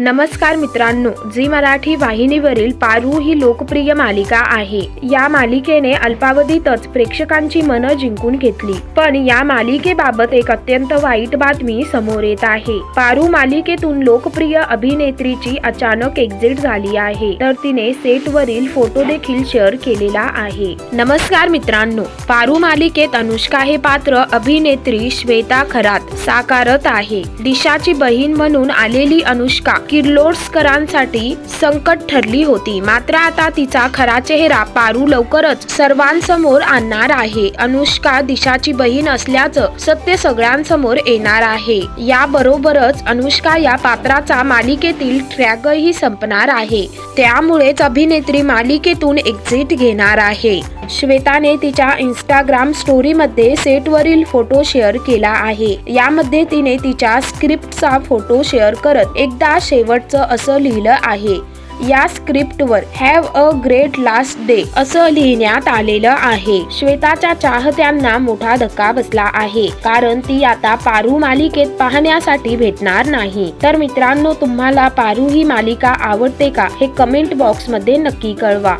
नमस्कार मित्रांनो झी मराठी वाहिनीवरील पारू ही लोकप्रिय मालिका आहे. या मालिकेने अल्पावधीतच प्रेक्षकांची मनं जिंकून घेतली. पण या मालिकेबाबत एक अत्यंत वाईट बातमी समोर येत आहे. पारू मालिकेतून लोकप्रिय अभिनेत्रीची अचानक एक्झिट झाली आहे. तर तिने सेटवरील फोटो देखील शेअर केलेला आहे. नमस्कार मित्रांनो पारू मालिकेत अनुष्का हे पात्र अभिनेत्री श्वेता खरात साकारत आहे. दिशाची बहीण म्हणून आलेली अनुष्का किर्लोस्करांसाठी संकट ठरली होती. मात्र आता तिचा खरा चेहरा पारू लवकरच सर्वांसमोर आणणार आहे. अनुष्का दिशाची बहीण असल्याचं सत्य सगळ्यांसमोर येणार आहे. याबरोबरच अनुष्का या पात्राचा मालिकेतील ट्रॅकही संपणार आहे. त्यामुळेच अभिनेत्री मालिकेतून एक्झिट घेणार आहे. श्वेताने तिच्या इंस्टाग्राम स्टोरीमध्ये सेटवरील फोटो शेअर केला आहे. यामध्ये तिने तिच्या स्क्रिप्टचा फोटो शेअर करत एकदा शेवटचं असं लिहिलं आहे. या स्क्रिप्टवर have a great last day असं लिहिण्यात आलेलं आहे. श्वेताच्या चाहत्यांना मोठा धक्का बसला आहे कारण ती आता पारू मालिकेत पाहण्यासाठी भेटणार नाही. तर मित्रांनो तुम्हाला पारू ही मालिका आवडते का हे कमेंट बॉक्समध्ये नक्की कळवा.